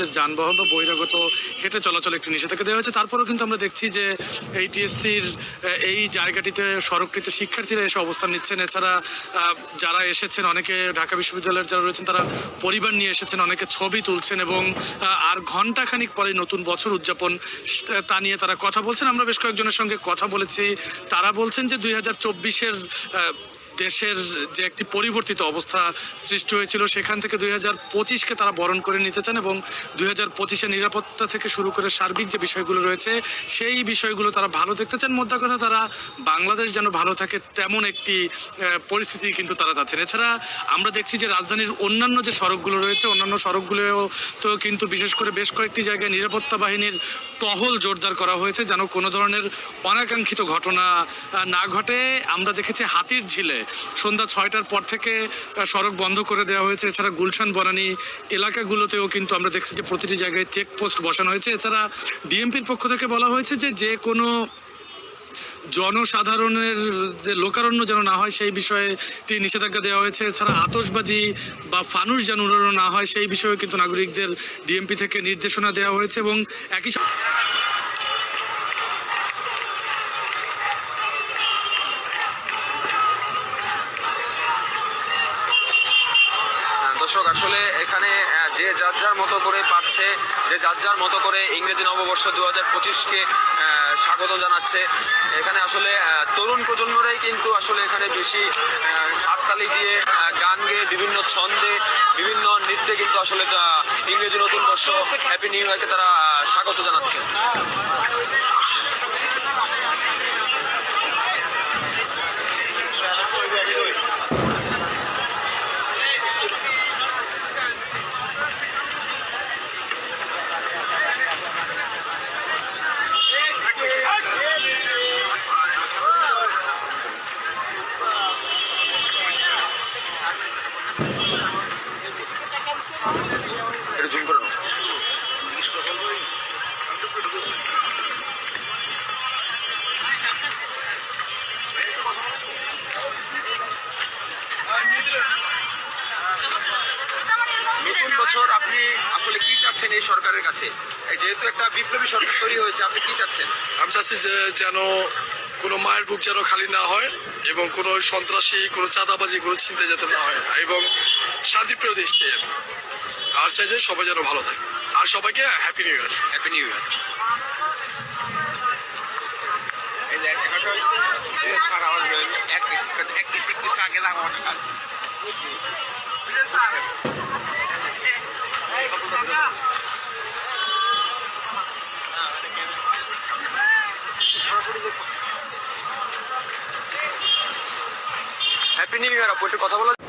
যাদের যানবাহন বা বহিরাগত হেঁটে চলাচল একটি নিষেধাজ্ঞা দেওয়া হয়েছে। তারপরেও কিন্তু আমরা দেখছি যে এই টিএসসির এই জায়গাটিতে সড়কটিতে শিক্ষার্থীরা এসে অবস্থান নিচ্ছেন। এছাড়া যারা এসেছেন, অনেকে ঢাকা বিশ্ববিদ্যালয়ের যারা রয়েছেন, তারা পরিবার নিয়ে এসেছেন, অনেকে ছবি তুলছেন এবং আর ঘন্টাখানিক পরে নতুন বছর উদযাপন, তা নিয়ে তারা কথা বলছেন। আমরা বেশ কয়েকজনের সঙ্গে কথা বলেছি। তারা বলছেন যে, দুই হাজার চব্বিশের দেশের যে একটি পরিবর্তিত অবস্থা সৃষ্টি হয়েছিল, সেখান থেকে দুই হাজার পঁচিশকে তারা বরণ করে নিতে চান এবং দুই হাজার পঁচিশের নিরাপত্তা থেকে শুরু করে সার্বিক যে বিষয়গুলো রয়েছে, সেই বিষয়গুলো তারা ভালো দেখতে চান। মোদ্দা কথা, তারা বাংলাদেশ যেন ভালো থাকে তেমন একটি পরিস্থিতি কিন্তু তারা চাচ্ছেন এছাড়া আমরা দেখছি যে রাজধানীর অন্যান্য যে সড়কগুলো রয়েছে, অন্যান্য সড়কগুলোও তো কিন্তু বিশেষ করে বেশ কয়েকটি জায়গায় নিরাপত্তা বাহিনীর টহল জোরদার করা হয়েছে, যেন কোনো ধরনের অনাকাঙ্ক্ষিত ঘটনা না ঘটে। আমরা দেখেছি হাতির ঝিলে সন্ধ্যা ছয়টার পর থেকে সড়ক বন্ধ করে দেওয়া হয়েছে। এছাড়া গুলশান, বনানী এলাকাগুলোতেও কিন্তু আমরা দেখছি যে প্রতিটি জায়গায় চেকপোস্ট বসানো হয়েছে। এছাড়া ডিএমপির পক্ষ থেকে বলা হয়েছে যে যে কোনো জনসাধারণের যে লোকারণ্য যেন না হয়, সেই বিষয়ে নিষেধাজ্ঞা দেওয়া হয়েছে। এছাড়া আতশবাজি বা ফানুস যেন উড়ানো না হয়, সেই বিষয়েও কিন্তু নাগরিকদের ডিএমপি থেকে নির্দেশনা দেওয়া হয়েছে এবং একই আসলে এখানে যে যার যার মতো করে পাচ্ছে যে যার যার মতো করে ইংরেজি নববর্ষ দু হাজার পঁচিশকে স্বাগত জানাচ্ছে। এখানে আসলে তরুণ প্রজন্মরাই কিন্তু আসলে এখানে বেশি হাততালি দিয়ে গান গেয়ে বিভিন্ন ছন্দে, বিভিন্ন নৃত্যে কিন্তু আসলে ইংরেজি নতুন বর্ষ হ্যাপি নিউ ইয়ারকে তারা স্বাগত জানাচ্ছে। বছর আপনি আসলে কি চাচ্ছেন এই সরকারের কাছে যেহেতু একটা বিপ্লবী সরকার তৈরি হয়েছে আপনি কি চাচ্ছেন আমি চাচ্ছি যে যেন কোনো মায়ের বুক যেন খালি না হয় এবং কোনো সন্ত্রাসী কোনো চাঁদাবাজি কোনো চিন্তা যাতে না হয় এবং শান্তিপ্রিয় দেশ চাই আমি আর চাই যে সবাই যেন ভালো থাকে আর সবাইকে happy new year happy new year happy new year আপু একটু কথা বলা।